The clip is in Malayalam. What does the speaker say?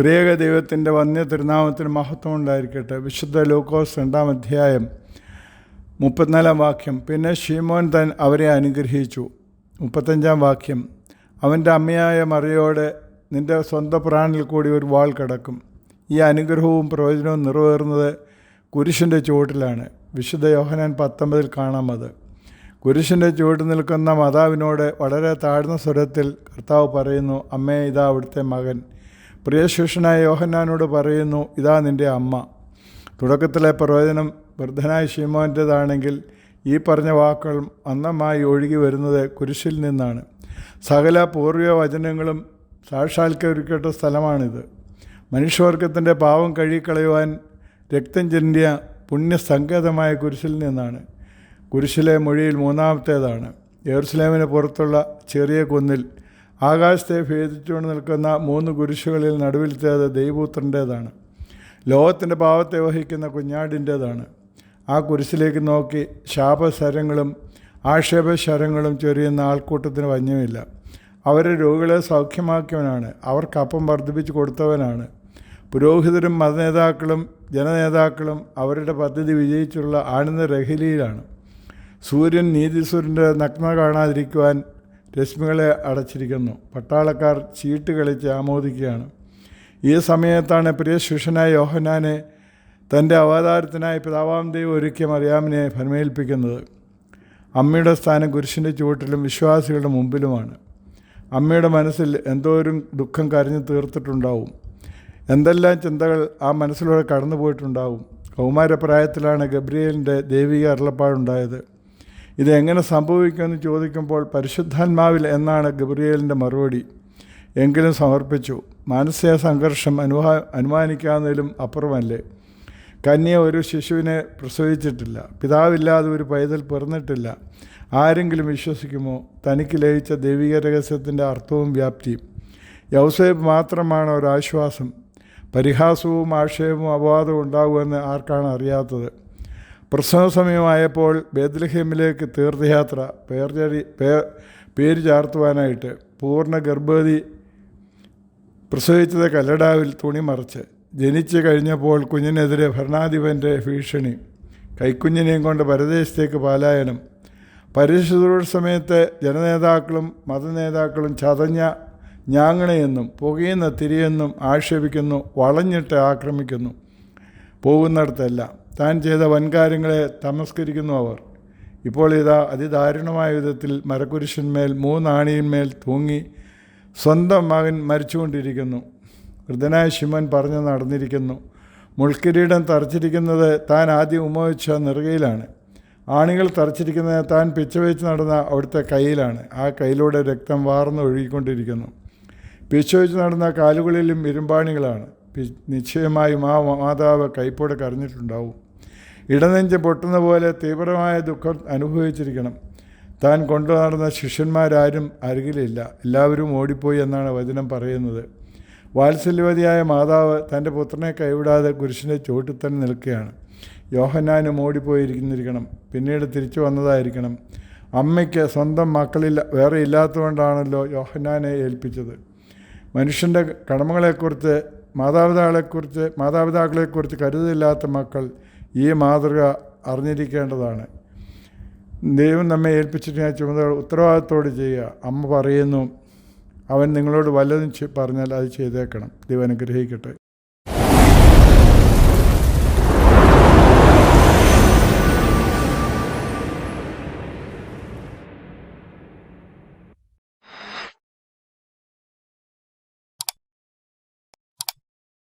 ത്രിയേക ദൈവത്തിന്റെ വന്യ തിരുനാമത്തിന് മഹത്വം ഉണ്ടായിരിക്കട്ടെ. വിശുദ്ധ ലൂക്കോസ് രണ്ടാം അധ്യായം മുപ്പത്തിനാലാം വാക്യം. പിന്നെ ഷീമോൻ തൻ അവരെ അനുഗ്രഹിച്ചു. മുപ്പത്തഞ്ചാം വാക്യം. അവന്റെ അമ്മയായ മറിയോട് നിന്റെ സ്വന്തം പ്രാണിൽ കൂടി ഒരു വാൾ കിടക്കും. ഈ അനുഗ്രഹവും പ്രയോജനവും നിറവേറുന്നത് കുരിശിന്റെ ചുവട്ടിലാണ്. വിശുദ്ധ യോഹനാൻ പത്തൊമ്പതിൽ കാണാം അത്. കുരിശിന്റെ ചുവട്ടിൽ നിൽക്കുന്ന മാതാവിനോട് വളരെ താഴ്ന്ന സ്വരത്തിൽ കർത്താവ് പറയുന്നു അമ്മേ ഇതാ അവിടുത്തെ മകൻ. പ്രിയ ശിഷ്യനായ യോഹന്നാനോട് പറയുന്നു ഇതാ നിന്റെ അമ്മ. തുടക്കത്തിലെ പ്രവചനം വൃദ്ധനായ ശീമോന്റേതാണെങ്കിൽ ഈ പറഞ്ഞ വാക്കുകൾ അന്നമായി ഒഴുകി വരുന്നത് കുരിശിൽ നിന്നാണ്. സകല പൂർവിക വചനങ്ങളും സാക്ഷാത്കരിക്കേണ്ട സ്ഥലമാണിത്. മനുഷ്യവർഗത്തിന്റെ പാവം കഴുകിക്കളയുവാൻ രക്തം ചിന്തിയ പുണ്യസങ്കേതമായ കുരിശിൽ നിന്നാണ്. കുരിശിലെ മൊഴിയിൽ മൂന്നാമത്തേതാണ്. യെറുസലേമിന് പുറത്തുള്ള ചെറിയ കുന്നിൽ ആകാശത്തെ ഭേദിച്ചുകൊണ്ട് നിൽക്കുന്ന മൂന്ന് കുരിശുകളിൽ നടുവിലത്തേത് ദൈവപുത്രന്റേതാണ്. ലോകത്തിന്റെ പാവത്തെ വഹിക്കുന്ന കുഞ്ഞാടിന്റേതാണ്. ആ കുരിശിലേക്ക് നോക്കി ശാപശരങ്ങളും ആക്ഷേപശരങ്ങളും ചൊരിയുന്ന ആൾക്കൂട്ടത്തിന് വഞ്ഞുമില്ല. അവരെ രോഗികളെ സൗഖ്യമാക്കിയവനാണ്. അവർക്ക് അപ്പം വർദ്ധിപ്പിച്ചു കൊടുത്തവനാണ്. പുരോഹിതരും മതനേതാക്കളും ജനനേതാക്കളും അവരുടെ പദ്ധതി വിജയിച്ചുള്ള ആനന്ദ രഹലിയിലാണ് സൂര്യൻ നീതിസൂര്യന്റെ നഗ്ന കാണാതിരിക്കുവാൻ രശ്മികളെ അടച്ചിരിക്കുന്നു. പട്ടാളക്കാർ ചീട്ട് കളിച്ച് ആമോദിക്കുകയാണ്. ഈ സമയത്താണ് പ്രിയ ശിഷ്യനായ യോഹനാനെ തന്റെ അവതാരത്തിനായി പിതാവാം ദൈവം ഒരുക്കിയ മറിയാമിനെ ഭന്മേൽപ്പിക്കുന്നത് അമ്മയുടെ സ്ഥാനം കുരിശിന്റെ ചുവട്ടിലും വിശ്വാസികളുടെ മുമ്പിലുമാണ്. അമ്മയുടെ മനസ്സിൽ എന്തോരും ദുഃഖം കരഞ്ഞു തീർത്തിട്ടുണ്ടാവും. എന്തെല്ലാം ചിന്തകൾ ആ മനസ്സിലൂടെ കടന്നു പോയിട്ടുണ്ടാവും കൗമാരപ്രായത്തിലാണ് ഗബ്രിയേലിന്റെ ദൈവിക അരുളപ്പാടുണ്ടായത്. ഇത് എങ്ങനെ സംഭവിക്കുമെന്ന് ചോദിക്കുമ്പോൾ പരിശുദ്ധാത്മാവിൽ എന്നാണ് ഗബ്രിയേലിന്റെ മറുപടി. എങ്കിലും സമർപ്പിച്ചു മാനസിക സംഘർഷം അനുവാ അനുമാനിക്കാവുന്നതിലും അപ്പുറമല്ലേ? കന്യ ഒരു ശിശുവിനെ പ്രസവിച്ചിട്ടില്ല പിതാവില്ലാതെ ഒരു പൈതൽ പിറന്നിട്ടില്ല. ആരെങ്കിലും വിശ്വസിക്കുമോ? തനിക്ക് ലഭിച്ച ദൈവിക രഹസ്യത്തിന്റെ അർത്ഥവും വ്യാപ്തിയും. യൗസേബ് മാത്രമാണ് ഒരാശ്വാസം. പരിഹാസവും ആക്ഷേപവും അപവാദവും ഉണ്ടാകുമെന്ന് ആർക്കാണ് അറിയാത്തത്? പ്രസവ സമയമായപ്പോൾ ബേദ്ലഹേമിലേക്ക് തീർത്ഥയാത്ര പേർചരി പേര് ചാർത്തുവാനായിട്ട് പൂർണ ഗർഭവതി പ്രസവിച്ചത് കല്ലടാവിൽ തുണി മറിച്ച്. ജനിച്ചു കഴിഞ്ഞപ്പോൾ കുഞ്ഞിനെതിരെ ഭരണാധിപന്റെ ഭീഷണി. കൈക്കുഞ്ഞിനെയും കൊണ്ട് പരദേശത്തേക്ക് പാലായനം. പരിശുദ്ധ സമയത്ത് ജനനേതാക്കളും മതനേതാക്കളും ചതഞ്ഞ ഞാങ്ങണയെന്നും പുകയുന്ന തിരിയെന്നും ആക്ഷേപിക്കുന്നു വളഞ്ഞിട്ട് ആക്രമിക്കുന്നു. പോകുന്നിടത്തെല്ലാം. താൻ ചെയ്ത വൻകാര്യങ്ങളെ തമസ്കരിക്കുന്നു അവർ. ഇപ്പോൾ ഇതാ അതിദാരുണമായ വിധത്തിൽ മരക്കുരിശന്മേൽ മൂന്നാണിയിന്മേൽ തൂങ്ങി സ്വന്തം മകൻ മരിച്ചുകൊണ്ടിരിക്കുന്നു. വൃദ്ധനായ ശിവൻ പറഞ്ഞു നടന്നിരിക്കുന്നു. മുൾക്കിരീടം തറച്ചിരിക്കുന്നത് താൻ ആദ്യം ഉമവെച്ച നെറുകയിലാണ്. ആണികൾ തറച്ചിരിക്കുന്നത് താൻ പിച്ചവെച്ച് നടന്ന അവിടുത്തെ കയ്യിലാണ്. ആ കയ്യിലൂടെ രക്തം വാർന്ന് ഒഴുകിക്കൊണ്ടിരിക്കുന്നു. പിച്ചവെച്ച് നടന്ന കാലുകളിലും ഇരുമ്പാണികളാണ്. നിശ്ചയമായും ആ മാതാവ് കൈപ്പോടെ കരഞ്ഞിട്ടുണ്ടാവും. ഇടനെഞ്ച് പൊട്ടുന്ന പോലെ തീവ്രമായ ദുഃഖം അനുഭവിച്ചിരിക്കണം. താൻ കൊണ്ടു നടന്ന ശിഷ്യന്മാരാരും അരികിലില്ല. എല്ലാവരും ഓടിപ്പോയി എന്നാണ് വചനം പറയുന്നത്. വാത്സല്യവതിയായ മാതാവ് തന്റെ പുത്രനെ കൈവിടാതെ കുരിശിന്റെ ചുവട്ടിൽ തന്നെ നിൽക്കുകയാണ്. യോഹന്നാനും ഓടിപ്പോയിരിക്കുന്നിരിക്കണം. പിന്നീട് തിരിച്ചു വന്നതായിരിക്കണം. അമ്മയ്ക്ക് സ്വന്തം മക്കളില്ല വേറെ ഇല്ലാത്തതുകൊണ്ടാണല്ലോ യോഹന്നാനെ ഏൽപ്പിച്ചത്. മനുഷ്യന്റെ കടമകളെക്കുറിച്ച് മാതാപിതാക്കളെക്കുറിച്ച് മാതാപിതാക്കളെക്കുറിച്ച് കരുതലില്ലാത്ത മക്കൾ ഈ മാതൃക അറിഞ്ഞിരിക്കേണ്ടതാണ്. ദൈവം നമ്മെ ഏൽപ്പിച്ചിട്ട് ചുമതല ഉത്തരവാദിത്തോട് ചെയ്യുക. അമ്മ പറയുന്നു അവൻ നിങ്ങളോട് വല്ലതും പറഞ്ഞാൽ അത് ചെയ്തേക്കണം. ദൈവം അനുഗ്രഹിക്കട്ടെ.